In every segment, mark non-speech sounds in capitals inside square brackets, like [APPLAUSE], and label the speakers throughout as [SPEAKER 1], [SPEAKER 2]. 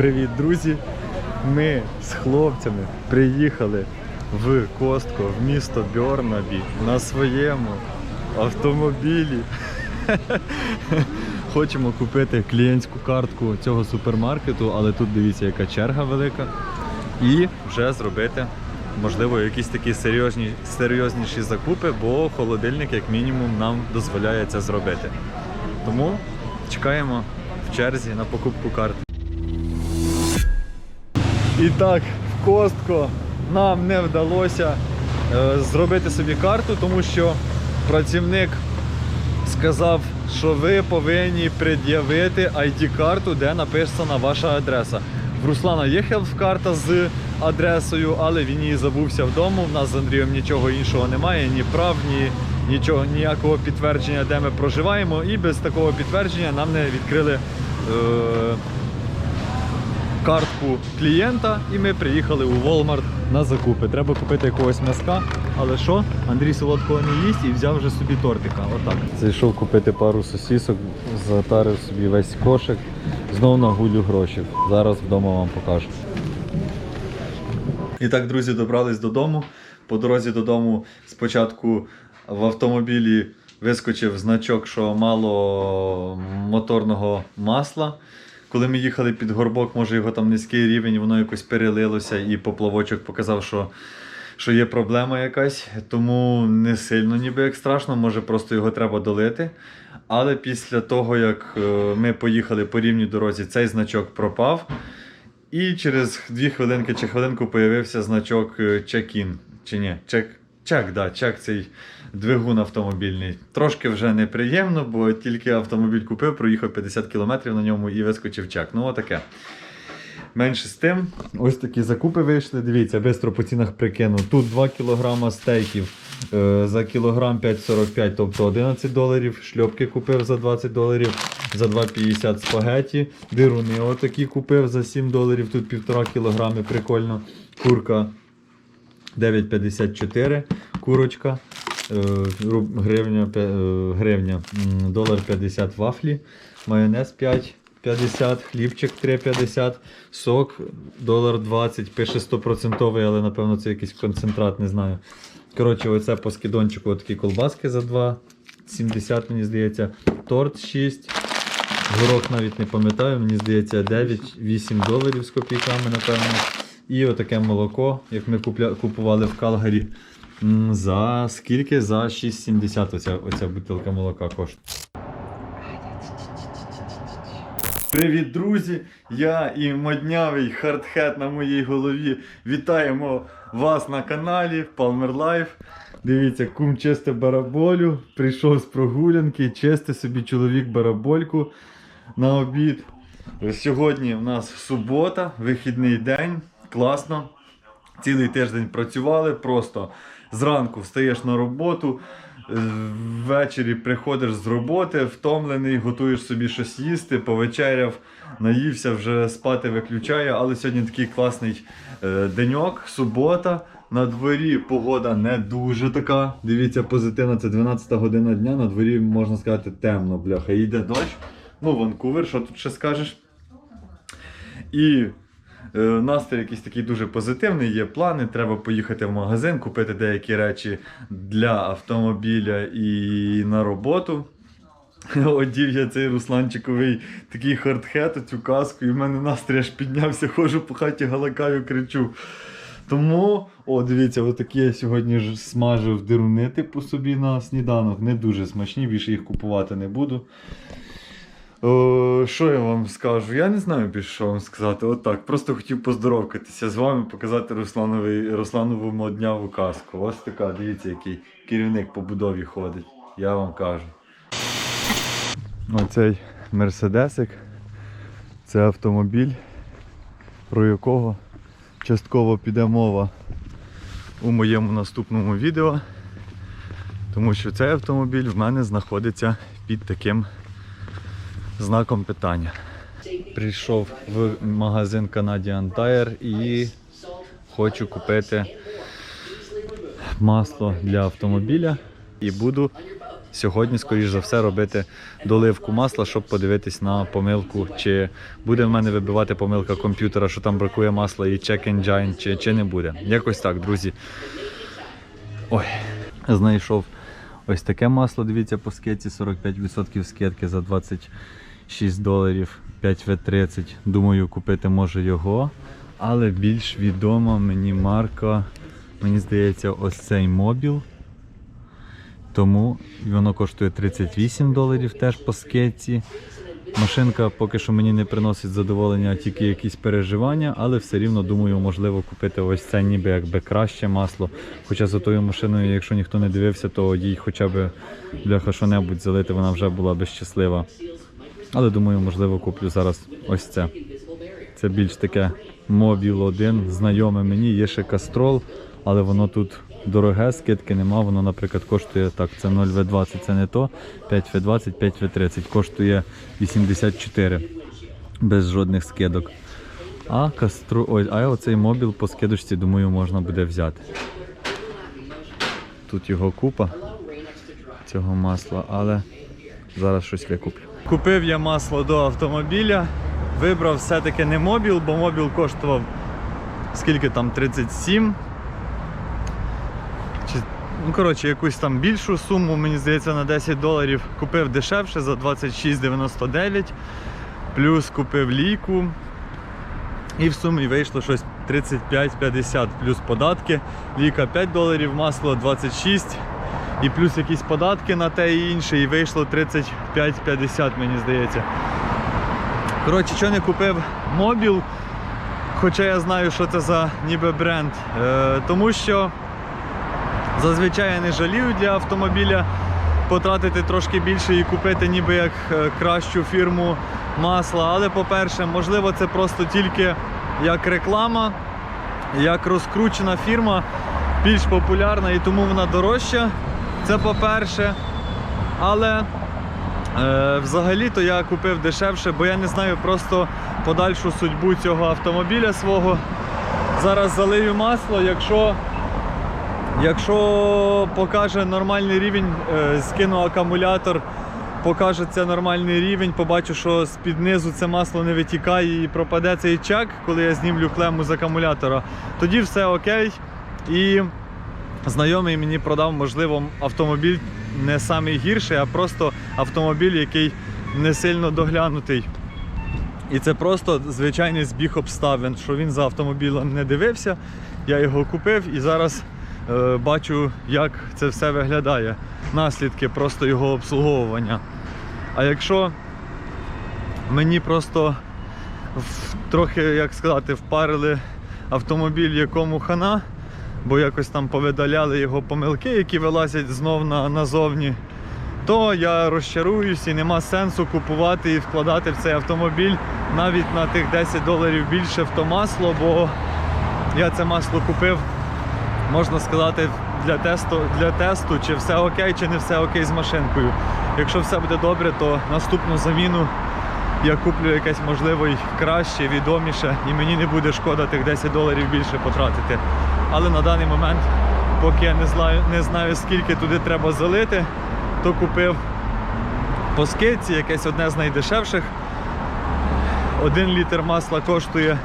[SPEAKER 1] Привіт, друзі! Ми з хлопцями приїхали в Костко, в місто Бьорнабі на своєму автомобілі. [LAUGHS] Хочемо купити клієнтську картку цього супермаркету, але тут дивіться, яка черга велика. І вже зробити, можливо, якісь такі серйозні, серйозніші закупи, бо холодильник, як мінімум, нам дозволяє це зробити. Тому чекаємо в черзі на покупку карт. І так, в Костко нам не вдалося е, зробити собі карту, тому що працівник сказав, що ви повинні пред'явити ID-карту, де написана ваша адреса. В Руслана є хелф-карта з адресою, але він її забувся вдома. У нас з Андрієм нічого іншого немає, ні прав, ні нічого, ніякого підтвердження, де ми проживаємо. І без такого підтвердження нам не відкрили. Е- картку клієнта, і ми приїхали у Walmart на закупи. Треба купити якогось м'яска, але що? Андрій солодкого не їсть і взяв вже собі тортика. Отак. Зайшов купити пару сосісок, затарив собі весь кошик, знов нагулю гроші. Зараз вдома вам покажу. І так, друзі, добрались додому. По дорозі додому спочатку в автомобілі вискочив значок, що мало моторного масла. Коли ми їхали під горбок, може його там низький рівень, воно якось перелилося, і поплавочок показав, що, що є проблема якась. Тому не сильно ніби як страшно, може просто його треба долити. Але після того, як е, ми поїхали по рівній дорозі, цей значок пропав. І через дві хвилинки чи хвилинку появився значок е, check-in. Чи ні? Чек, чек, да, чек цей двигун автомобільний. Трошки вже неприємно, бо тільки автомобіль купив, проїхав 50 км на ньому і вискочив чек. Ну, отаке. Менше з тим, ось такі закупи вийшли. Дивіться, швидко по цінах прикину. Тут 2 кг стейків е, за кілограм 5,45, тобто 11 доларів. Шльопки купив за 20 доларів, за 2,50 спагеті. Дируни отакі купив за 7 доларів, тут 1,5 кг, прикольно. Курка 9,54 курочка. е, Гривня, е, гривня, долар 50 вафлі, майонез 5,50, хлібчик 3,50, сок долар 20, пише 100%, але напевно це якийсь концентрат, не знаю. Коротше, оце по скидончику такі колбаски за 2,70, мені здається, торт 6. Горох навіть не пам'ятаю, мені здається, 9-8 доларів з копійками, напевно. І отаке молоко, як ми купували в Калгарі. За скільки? За 6,70 оця, оця бутилка молока коштує. Привіт, друзі! Я і моднявий хардхет на моїй голові. Вітаємо вас на каналі Palmer Life. Дивіться, кум чисте бараболю. Прийшов з прогулянки, чисте собі чоловік барабольку на обід. Сьогодні в нас субота, вихідний день. Класно. Цілий тиждень працювали, просто зранку встаєш на роботу, е, ввечері приходиш з роботи, втомлений, готуєш собі щось їсти, повечеряв, наївся, вже спати виключає. Але сьогодні такий класний е, деньок, субота. На дворі погода не дуже така. Дивіться, позитивна, це 12 година дня. На дворі можна сказати темно, бляха. Йде дощ. Ну, Ванкувер, що тут ще скажеш? І настрій якийсь такий дуже позитивний, є плани. Треба поїхати в магазин, купити деякі речі для автомобіля і на роботу. [LAUGHS] Одів я цей русланчиковий такий хардхет, цю каску, і в мене настрій аж піднявся, ходжу по хаті, галакаю, кричу. Тому, о, дивіться, отакі я сьогодні ж смажив дируни типу собі на сніданок. Не дуже смачні, більше їх купувати не буду. О, що я вам скажу? Я не знаю більше, що вам сказати. Отак. Просто хотів поздоровкатися з вами, показати Руслановий, Русланову модняву казку. Ось така, дивіться, який керівник по будові ходить. Я вам кажу. Оцей мерседесик. Це автомобіль, про якого частково піде мова у моєму наступному відео. Тому що цей автомобіль в мене знаходиться під таким знаком питання. Прийшов в магазин Canadian Tire і хочу купити масло для автомобіля і буду сьогодні, скоріш за все, робити доливку масла, щоб подивитись на помилку, чи буде в мене вибивати помилка комп'ютера, що там бракує масла і check engine, чи, чи не буде. Якось так, друзі. Ой, знайшов ось таке масло. Дивіться по скидці 45% скидки за 26 доларів 5В30. Думаю, купити може його. Але більш відома мені марка, мені здається, ось цей мобіл. Тому воно коштує 38 доларів теж по скетці. Машинка поки що мені не приносить задоволення, а тільки якісь переживання, але все рівно думаю, можливо купити ось це ніби якби краще масло. Хоча за тою машиною, якщо ніхто не дивився, то їй хоча б бляха що-небудь залити, вона вже була би щаслива. Але думаю, можливо, куплю зараз ось це. Це більш таке Мобіл 1, знайоме мені, є ще кастрол, але воно тут дороге, скидки нема. Воно, наприклад, коштує так, це 0В20, це не то. 5В20, 5В30 коштує 84 без жодних скидок. А кастру... Ой, а оцей мобіл по скидочці, думаю, можна буде взяти. Тут його купа цього масла, але зараз щось викуплю. Купив я масло до автомобіля. Вибрав все-таки не мобіл, бо мобіл коштував скільки там 37. Чи, ну, коротше, якусь там більшу суму, мені здається, на 10 доларів. Купив дешевше за 26,99. Плюс купив лійку. І в сумі вийшло щось 35-50 плюс податки. Ліка 5 доларів, масло 26 і плюс якісь податки на те і інше, і вийшло 35-50, мені здається. Коротше, що не купив мобіл, хоча я знаю, що це за ніби бренд. Е, тому що зазвичай я не жалію для автомобіля потратити трошки більше і купити ніби як е, кращу фірму масла. Але, по-перше, можливо, це просто тільки як реклама, як розкручена фірма, більш популярна і тому вона дорожча. Це по-перше. Але е, взагалі-то я купив дешевше, бо я не знаю просто подальшу судьбу цього автомобіля свого. Зараз залию масло, якщо, якщо покаже нормальний рівень, е, скину акумулятор, покаже це нормальний рівень, побачу, що з-під низу це масло не витікає і пропаде цей чек, коли я знімлю клему з акумулятора, тоді все окей. І знайомий мені продав, можливо, автомобіль не самий гірший, а просто автомобіль, який не сильно доглянутий. І це просто звичайний збіг обставин, що він за автомобілем не дивився. Я його купив і зараз е, бачу, як це все виглядає. Наслідки просто його обслуговування. А якщо мені просто в- трохи, як сказати, впарили автомобіль, якому хана, бо якось там повидаляли його помилки, які вилазять знов на, назовні, то я розчаруюсь і нема сенсу купувати і вкладати в цей автомобіль навіть на тих 10 доларів більше в то масло, бо я це масло купив, можна сказати, для тесту, для тесту, чи все окей, чи не все окей з машинкою. Якщо все буде добре, то наступну заміну я куплю якесь можливо й краще, відоміше, і мені не буде шкода тих 10 доларів більше потратити. Але на даний момент, поки я не знаю, не знаю скільки туди треба залити, то купив по скидці якесь одне з найдешевших. Один літр масла коштує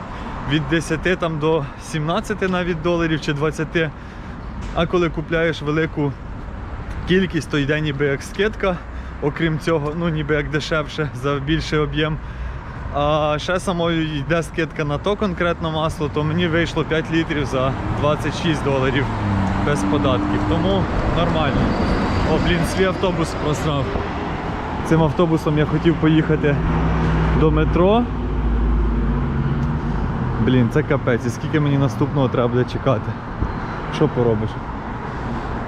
[SPEAKER 1] від 10 там, до 17 навіть доларів чи 20. А коли купляєш велику кількість, то йде ніби як скидка. Окрім цього, ну ніби як дешевше [LAUGHS] за більший об'єм. А ще самою йде скидка на то конкретно масло, то мені вийшло 5 літрів за 26 доларів без податків. Тому нормально. О, блін, свій автобус просрав. Цим автобусом я хотів поїхати до метро. Блін, це капець. І скільки мені наступного треба буде чекати? Що поробиш?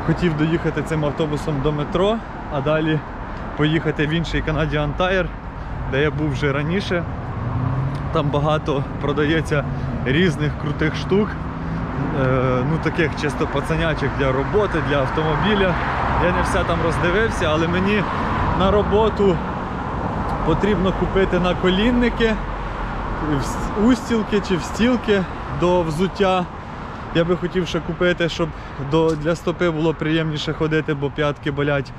[SPEAKER 1] Хотів доїхати цим автобусом до метро, а далі поїхати в інший Canadian Tire, де я був вже раніше. Там багато продається різних крутих штук, е, ну таких чисто пацанячих для роботи, для автомобіля. Я не все там роздивився, але мені на роботу потрібно купити наколінники, устілки чи встілки до взуття. Я би хотів ще купити, щоб до, для стопи було приємніше ходити, бо п'ятки болять.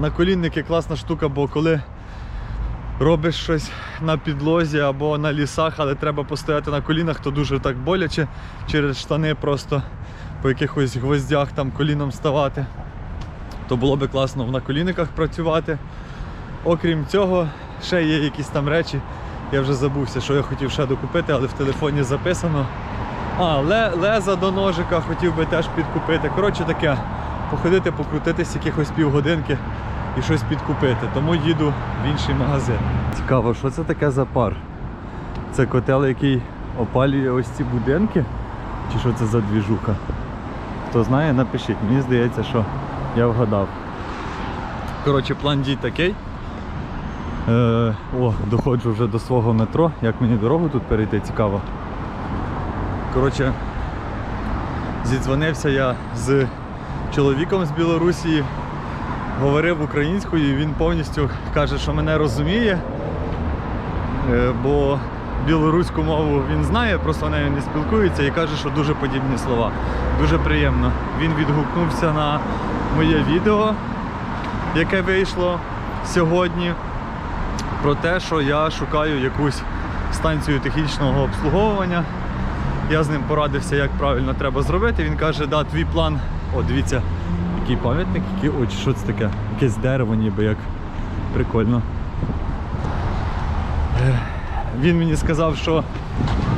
[SPEAKER 1] Наколінники класна штука, бо коли робиш щось на підлозі або на лісах, але треба постояти на колінах, то дуже так боляче через штани просто по якихось гвоздях там коліном ставати. То було би класно в наколінниках працювати. Окрім цього, ще є якісь там речі. Я вже забувся, що я хотів ще докупити, але в телефоні записано. А, леза до ножика хотів би теж підкупити. Коротше таке, походити, покрутитись якихось півгодинки і щось підкупити. Тому їду в інший магазин. Цікаво, що це таке за пар? Це котел, який опалює ось ці будинки? Чи що це за двіжуха? Хто знає, напишіть. Мені здається, що я вгадав. Коротше, план дій такий. Е, о, доходжу вже до свого метро. Як мені дорогу тут перейти, цікаво. Коротше, зідзвонився я з чоловіком з Білорусі, говорив українською, і він повністю каже, що мене розуміє, е, бо білоруську мову він знає, просто нею не спілкується і каже, що дуже подібні слова. Дуже приємно. Він відгукнувся на моє відео, яке вийшло сьогодні, про те, що я шукаю якусь станцію технічного обслуговування. Я з ним порадився, як правильно треба зробити. Він каже, да, твій план. О, дивіться, який пам'ятник, які очі, що це таке? Якесь дерево ніби як. Прикольно. Е, Він мені сказав, що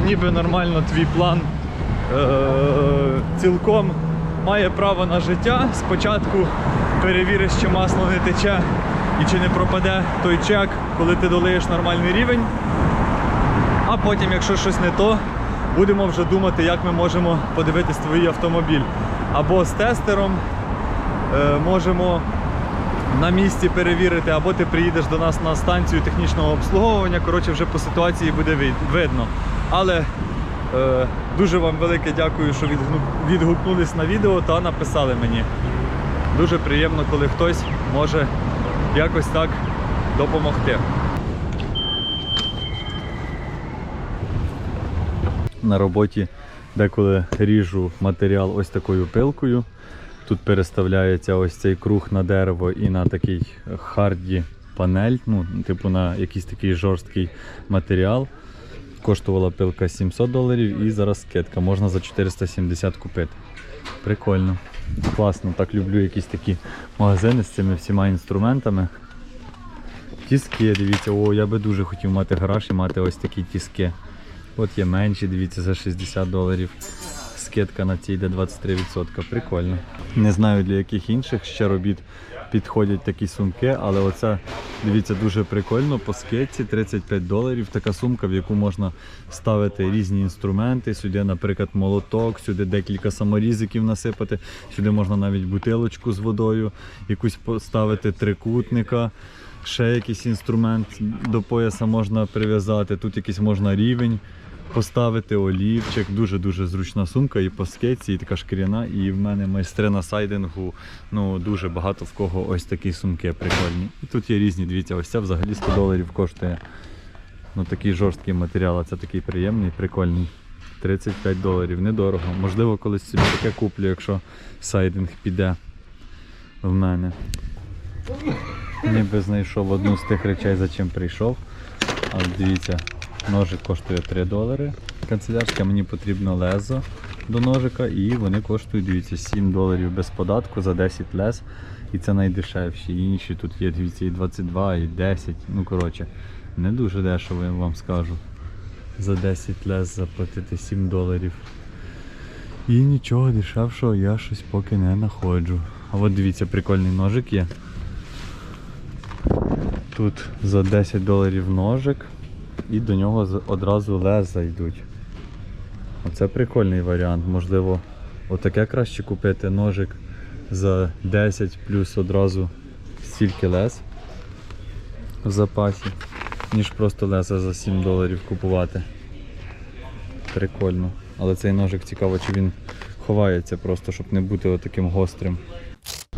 [SPEAKER 1] ніби нормально твій план е- цілком має право на життя. Спочатку перевіриш, чи масло не тече і чи не пропаде той чек, коли ти долиєш нормальний рівень. А потім, якщо щось не то, будемо вже думати, як ми можемо подивитись твій автомобіль. Або з тестером е, можемо на місці перевірити, або ти приїдеш до нас на станцію технічного обслуговування. Коротше, вже по ситуації буде видно. Але е, дуже вам велике дякую, що відгукнулись на відео та написали мені. Дуже приємно, коли хтось може якось так допомогти. на роботі деколи ріжу матеріал ось такою пилкою. Тут переставляється ось цей круг на дерево і на такий харді панель, ну, типу на якийсь такий жорсткий матеріал. Коштувала пилка 700 доларів і зараз скидка. Можна за 470 купити. Прикольно. Класно, так люблю якісь такі магазини з цими всіма інструментами. Тіски, дивіться, о, я би дуже хотів мати гараж і мати ось такі тіски. От є менші, дивіться, за 60 доларів. Скидка на ці йде 23%. Прикольно. Не знаю для яких інших ще робіт підходять такі сумки, але оце, дивіться, дуже прикольно. По скидці 35 доларів. Така сумка, в яку можна ставити різні інструменти. Сюди, наприклад, молоток, сюди декілька саморізиків насипати, сюди можна навіть бутилочку з водою, якусь поставити трикутника. Ще якийсь інструмент до пояса можна прив'язати. Тут якийсь можна рівень поставити, олівчик. Дуже-дуже зручна сумка і по скетці, і така шкіряна. І в мене майстрина сайдингу. Ну дуже багато в кого ось такі сумки прикольні. І тут є різні, дивіться, ось ця взагалі 100 доларів коштує. Ну такий жорсткий матеріал, а це такий приємний, прикольний. 35 доларів, недорого. Можливо, колись собі таке куплю, якщо сайдинг піде в мене. Ніби знайшов одну з тих речей, за чим прийшов. А дивіться, ножик коштує 3 долари. Канцелярське мені потрібно лезо до ножика і вони коштують, дивіться, 7 доларів без податку за 10 лез. І це найдешевші. Інші тут є, дивіться, і 22, і 10. Ну коротше, не дуже дешево, я вам скажу. За 10 лез заплатити 7 доларів. І нічого дешевшого я щось поки не знаходжу. А от дивіться, прикольний ножик є. Тут за 10 доларів ножик і до нього одразу леза йдуть. Оце прикольний варіант. Можливо, отаке краще купити ножик за 10 плюс одразу стільки лез в запасі, ніж просто леза за 7 доларів купувати. Прикольно. Але цей ножик цікаво, чи він ховається просто, щоб не бути отаким гострим.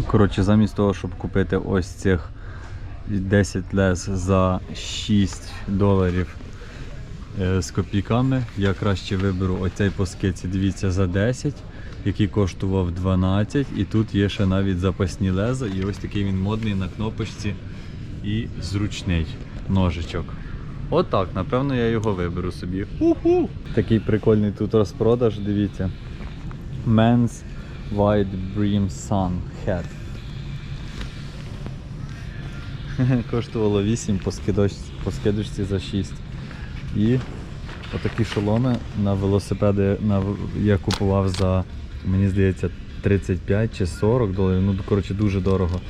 [SPEAKER 1] Коротше, замість того, щоб купити ось цих 10 лез за 6 доларів е, з копійками, я краще виберу оцей по скидці, дивіться, за 10 який коштував 12. І тут є ще навіть запасні леза. І ось такий він модний на кнопочці і зручний ножичок. Отак, напевно, я його виберу собі. Ху-ху! Такий прикольний тут розпродаж, дивіться. Men's Wide Brim Sun Hat. [LAUGHS] Коштувало 8 по, скидоч... по скидочці за 6. І отакі шоломи на велосипеди на... я купував за, мені здається, 35 чи 40 доларів. Ну, коротше, дуже дорого.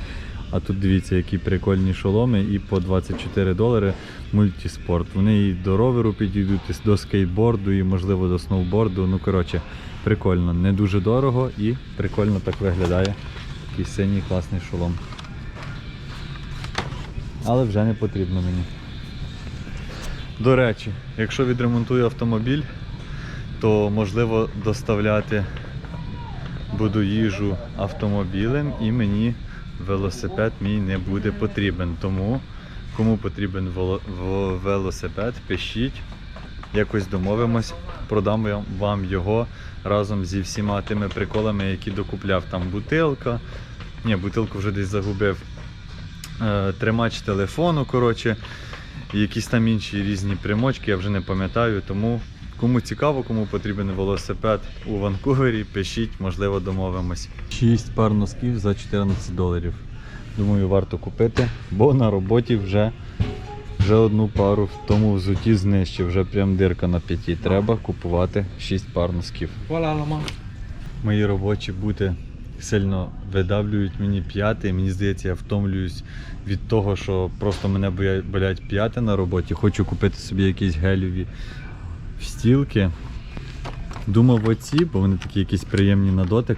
[SPEAKER 1] А тут дивіться, які прикольні шоломи, і по 24 долари мультиспорт. Вони і до роверу підійдуть, і до скейтборду, і можливо до сноуборду. Ну, коротше, прикольно. Не дуже дорого і прикольно так виглядає. Такий синій класний шолом. Але вже не потрібно мені. До речі, якщо відремонтую автомобіль, то можливо доставляти буду їжу автомобілем і мені велосипед мій не буде потрібен. Тому кому потрібен вело- велосипед, пишіть, якось домовимось, продам вам його разом зі всіма тими приколами, які докупляв. Там бутилка. Ні, бутилку вже десь загубив. Е, Тримач телефону, коротше, якісь там інші різні примочки, я вже не пам'ятаю. Тому кому цікаво, кому потрібен велосипед у Ванкувері, пишіть, можливо, домовимось. 6 пар носків за 14 доларів. Думаю, варто купити, бо на роботі вже, вже одну пару в тому взуті знищив, вже прям дирка на п'яті. Треба купувати 6 пар носків. Мої робочі бути сильно видавлюють мені п'яти. Мені здається, я втомлююсь від того, що просто мене болять п'яти на роботі. Хочу купити собі якісь гелеві встілки. Думав оці, бо вони такі якісь приємні на дотик.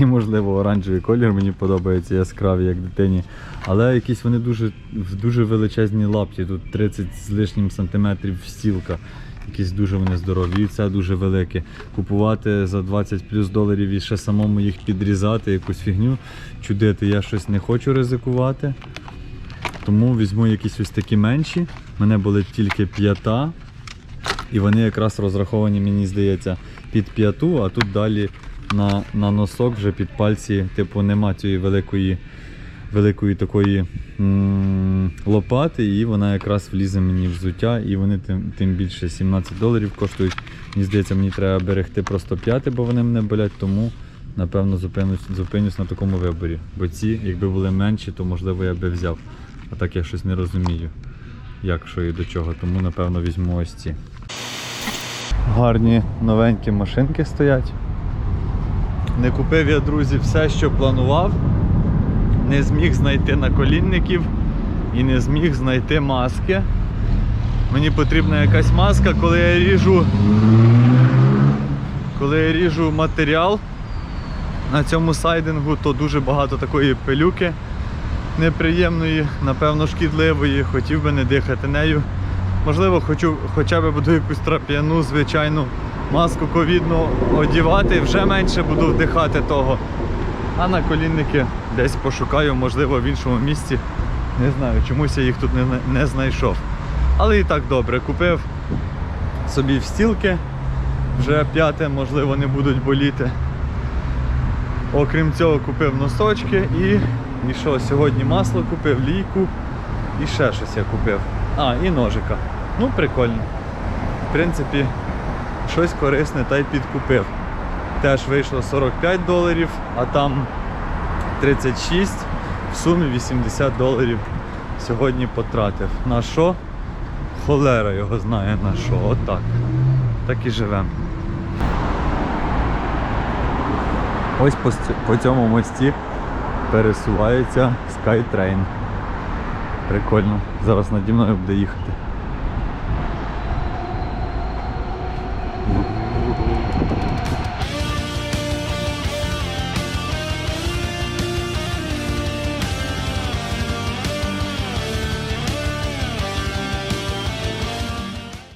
[SPEAKER 1] І, можливо, оранжевий колір мені подобається яскравий, як дитині. Але якісь вони дуже, дуже величезні лапті. Тут 30 з лишнім сантиметрів встілка. Якісь дуже вони здорові. І це дуже велике. Купувати за 20 плюс доларів і ще самому їх підрізати, якусь фігню чудити. Я щось не хочу ризикувати. Тому візьму якісь ось такі менші. Мене болить тільки п'ята. І вони якраз розраховані, мені здається, під п'яту, а тут далі на, на носок вже під пальці, типу, нема цієї великої, великої такої лопати, і вона якраз влізе мені в взуття, і вони тим, тим більше 17 доларів коштують. Мені здається, мені треба берегти просто п'яти, бо вони мене болять, тому напевно зупинюсь, зупинюсь на такому виборі. Бо ці, якби були менші, то можливо я би взяв. А так я щось не розумію, як що і до чого, тому напевно візьму ось ці. Гарні новенькі машинки стоять. Не купив я, друзі, все, що планував. Не зміг знайти наколінників і не зміг знайти маски. Мені потрібна якась маска, коли я ріжу. Коли я ріжу матеріал на цьому сайдингу, то дуже багато такої пилюки неприємної, напевно, шкідливої. Хотів би не дихати нею. Можливо, хочу хоча б буду якусь трап'яну, звичайну маску ковідну одівати, вже менше буду вдихати того. А на колінники десь пошукаю, можливо, в іншому місці. Не знаю, чомусь я їх тут не, не знайшов. Але і так добре, купив собі встілки, вже п'яте, можливо, не будуть боліти. Окрім цього, купив носочки і, і що, сьогодні масло купив, лійку і ще щось я купив. А, і ножика. Ну, прикольно. В принципі, щось корисне та й підкупив. Теж вийшло 45 доларів, а там 36, в сумі 80 доларів сьогодні потратив. На що? Холера його знає на що. Отак. Так і живемо. Ось по, цьому мості пересувається Skytrain. Прикольно. Зараз наді мною буде їхати.